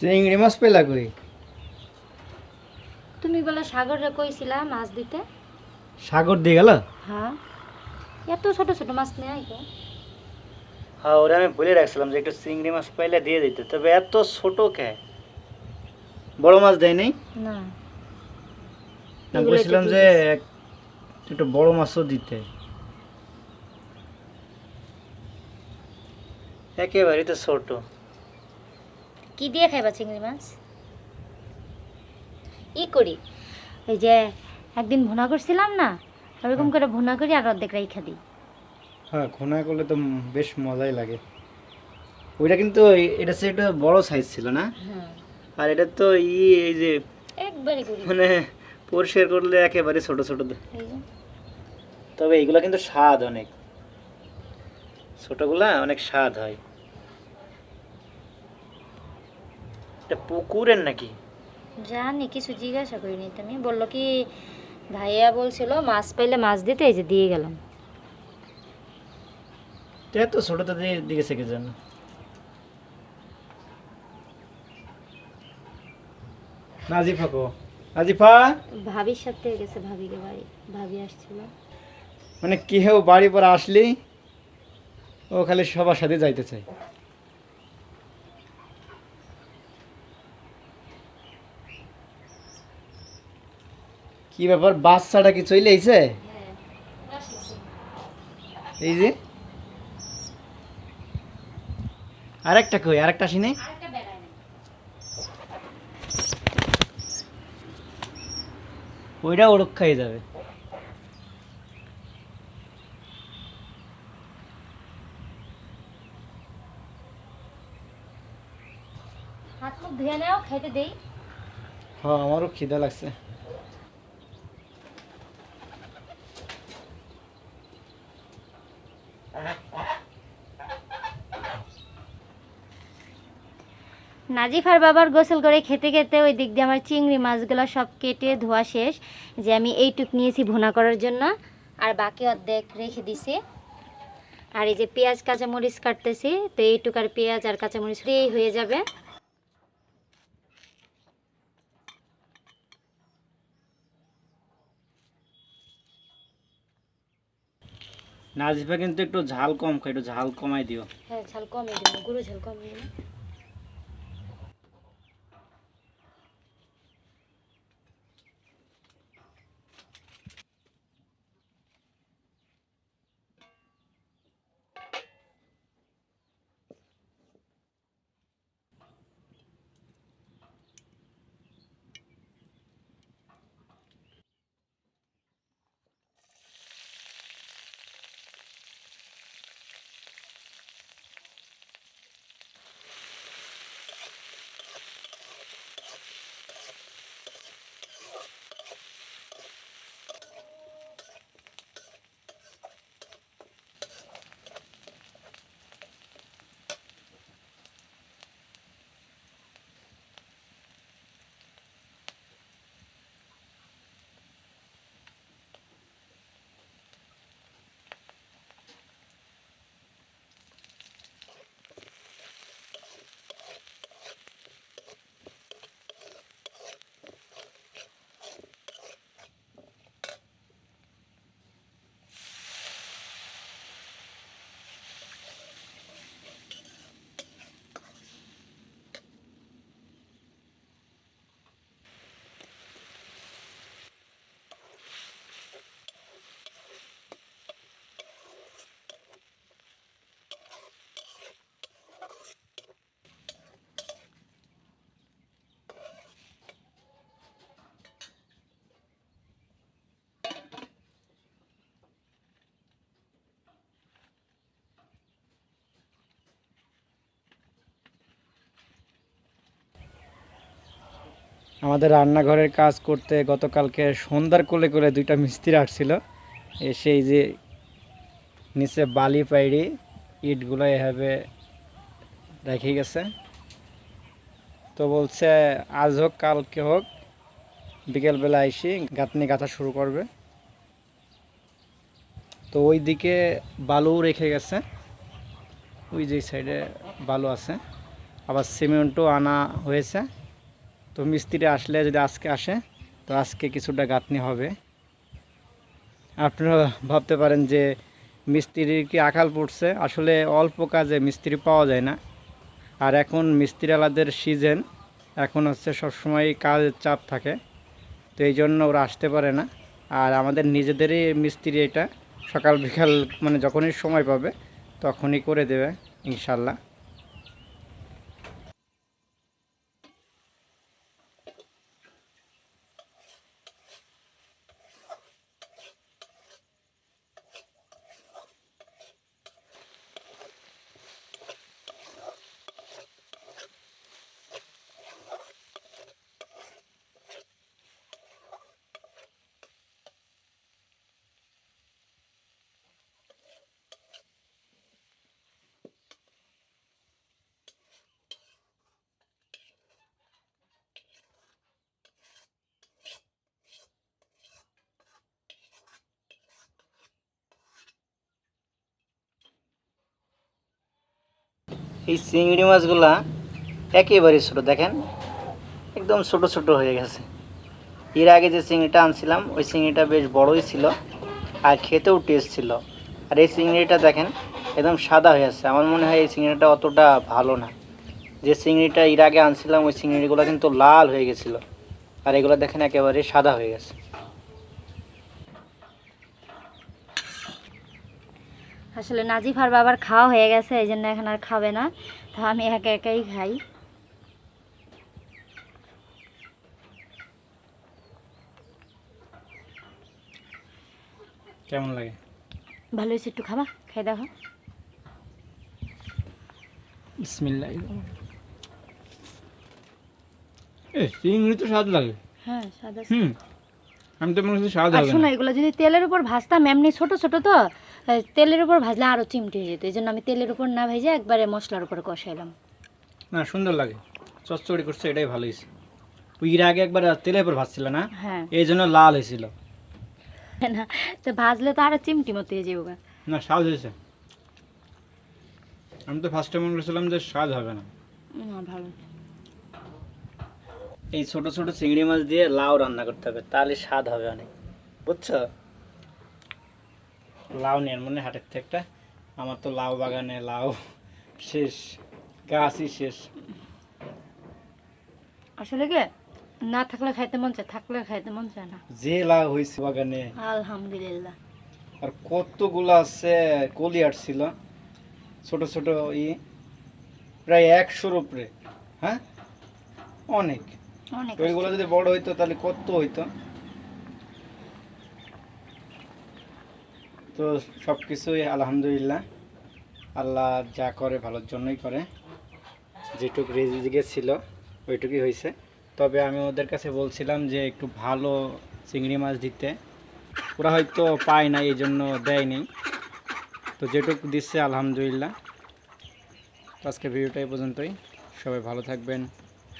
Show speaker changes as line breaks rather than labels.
চিংড়ি মাছ পেলা কই?
তুমি বলে সাগরে কইছিলা মাছ দিতে?
সাগর দিয়ে গেল?
হ্যাঁ। এত ছোট ছোট মাছ নেই তো
হ্যাঁ ওরা আমি বলে রাখছিলাম যে একটু চিংড়ি মাছ পাইলে দিয়ে দিতে। তবে এত ছোট কে? বড় মাছ দেয় নাই?
না।
আমি বলছিলাম যে এক- একটু বড় মাছও দিতে। একেবারে তো ছোট।
কি দিয়ে খাইবা চিংড়ি মাছ? ই করি। ওই যে একদিন ভুনা করছিলাম না ওরকম করে ভুনা করি আর অর্ধেক রাইখা দিই।
হ্যাঁ খোনা করলে তো বেশ মজাই লাগে। ওইটা কিন্তু এটা সে একটা বড় সাইজ ছিল না?
হ্যাঁ।
আর এটা তো ই এই যে
একবারে
মানে পরিষ্কার করলে একেবারে ছোট ছোট তবে এইগুলা কিন্তু স্বাদ অনেক। ছোটগুলা অনেক স্বাদ হয়। এটা পুকুরের নাকি?
জানি কিছু জিজ্ঞাসা করিনি। তুমি বলল কি ভাইয়া বলছিল মাছ পাইলে মাছ দিতে এই যে দিয়ে গেলাম।
এটা তো ছোট তো দিয়ে দিকে শেখে জানো? নাজিফা কো। নাজিফা?
ভাবির সাথে গেছে ভাবিকে বাড়ি। ভাবি আসছিল।
মানে কেউ বাড়ি পর আসলি? ও খালি সবার সাথে যাইতে চায়। কি ব্যাপার? বাচ্চাটা কি চলে আইছে? এই যে। আরেকটা কই? আরেকটা আসিনি ওইটা ওরক খাই যাবে।
হাত মুখ ধুয়ে নাও খাইতে দেই।
হ্যাঁ আমারও খিদা লাগছে।
নাজিফার বাবার গোসল করে খেতে খেতে ওই দিক দিয়ে আমার চিংড়ি মাছগুলো সব কেটে ধোয়া শেষ, যে আমি এইটুক নিয়েছি ভুনা করার জন্য। আর বাকি অর্ধেক রেখে দিছি। আর এই যে পেঁয়াজ, কাঁচামরিচ কাটতেছি, তো এইটুক আর পেঁয়াজ আর কাঁচামরিচ ফ্রি হয়ে যাবে।
নাজিফা কিন্তু একটু ঝাল কম খায়, একটু ঝাল কমাই দিও।
হ্যাঁ ঝাল কমিয়ে দিও, গুঁড়ো ঝাল কমিয়ে দেবো
আমাদের রান্নাঘরের কাজ করতে গতকালকে সন্ধ্যার কোলে কোলে দুইটা মিস্ত্রি আসছিল। এসে এই যে নিচে বালি পাইড়ি ইটগুলো এভাবে রেখে গেছে। তো বলছে, আজ হোক, কালকে হোক, বিকেলবেলা এসে গাঁথনি গাঁথা শুরু করবে। তো ওই দিকে বালু রেখে গেছে। ওই যে সাইডে বালু আছে। আবার সিমেন্টও আনা হয়েছে। তো মিস্ত্রি আসলে যদি আজকে আসে, তো আজকে কিছুটা গাঁথনি হবে। আপনারা ভাবতে পারেন যে মিস্ত্রির কি আকাল পড়ছে। আসলে অল্প কাজে মিস্ত্রি পাওয়া যায় না। আর এখন মিস্ত্রিওয়ালাদের সিজন, এখন হচ্ছে সবসময় কাজের চাপ থাকে। তো এই জন্য ওরা আসতে পারে না। আর আমাদের নিজেদেরই মিস্ত্রি এটা, সকাল বিকাল মানে যখনই সময় পাবে, তখনই করে দেবে, ইনশাল্লাহ। এই চিংড়ি মাছগুলা একেবারে ছোটো, দেখেন? একদম ছোট ছোট হয়ে গেছে। এর আগে যে চিংড়িটা আনছিলাম, ওই চিংড়িটা বেশ বড়ই ছিল আর খেতেও টেস্ট ছিল। আর এই চিংড়িটা দেখেন, একদম সাদা হয়ে আছে। আমার মনে হয় এই চিংড়িটা অতটা ভালো না। যে চিংড়িটা এর আগে আনছিলাম, ওই চিংড়িগুলো কিন্তু লাল হয়ে গেছিল। আর এগুলো দেখেন একেবারে সাদা হয়ে গেছে।
আসলে নাজিফার বাবার খাওয়া হয়ে গেছে এই জন্য এখন আর খাবে না। তো আমি একা একাই খাই।
কেমন লাগে?
ভালো হয়েছে একটু খাবা খাই দেখো।
বিসমিল্লাহ। এ চিংড়ি তো স্বাদ লাগে।
হ্যাঁ সাদা
হুম। আমি তো মনে হচ্ছে স্বাদ
আর শোনো এগুলো যদি তেলের উপর ভাজতাম এমনি ছোট ছোট তো তেলের উপর ভাজলে আরও চিমটে যেত। এই জন্য আমি তেলের উপর না ভেজে একবারে মশলার উপর কষাইলাম।
না সুন্দর লাগে। চচ্চড়ি করছে এটাই ভালো হয়েছে। এর আগে একবার তেলের উপর ভাজছিল না?
হ্যাঁ।
এই জন্য লাল হয়েছিল।
না তো ভাজলে তো আরও চিমটি মতো হয়ে যাব।
না স্বাদ হয়েছে। আমি তো ফার্স্টে মনে করছিলাম যে স্বাদ হবে না।
না ভালো।
এই ছোট ছোট চিংড়ি মাছ দিয়ে লাউ রান্না করতে হবে তাহলে স্বাদ হবে অনেক। বুঝছ? লাউ নেন মনে হাটের থেকে একটা। আমার তো লাউ বাগানে লাউ শেষ গাছই শেষ।
আসলে কি? না থাকলে খাইতে মন চায় থাকলে খাইতে মন চায় না।
যে লাউ হয়েছে বাগানে।
আলহামদুলিল্লাহ।
আর কতগুলো আছে কলি আসছিল ছোট ছোট ই প্রায় একশোর উপরে হ্যাঁ? অনেক। ওইগুলো যদি বড় হইতো তাহলে কত হইতো? তো সব কিছুই আলহামদুলিল্লাহ। আল্লাহ যা করে ভালোর জন্যই করে। যেটুকু রেজিকে ছিল ওইটুকুই হয়েছে তবে আমি ওদের কাছে বলছিলাম যে একটু ভালো চিংড়ি মাছ দিতে। ওরা হয়তো পায় না এই জন্য দেয়নি। তো যেটুক দিচ্ছে আলহামদুলিল্লাহ। আজকে ভিডিওটা এই পর্যন্তই। সবাই ভালো থাকবেন।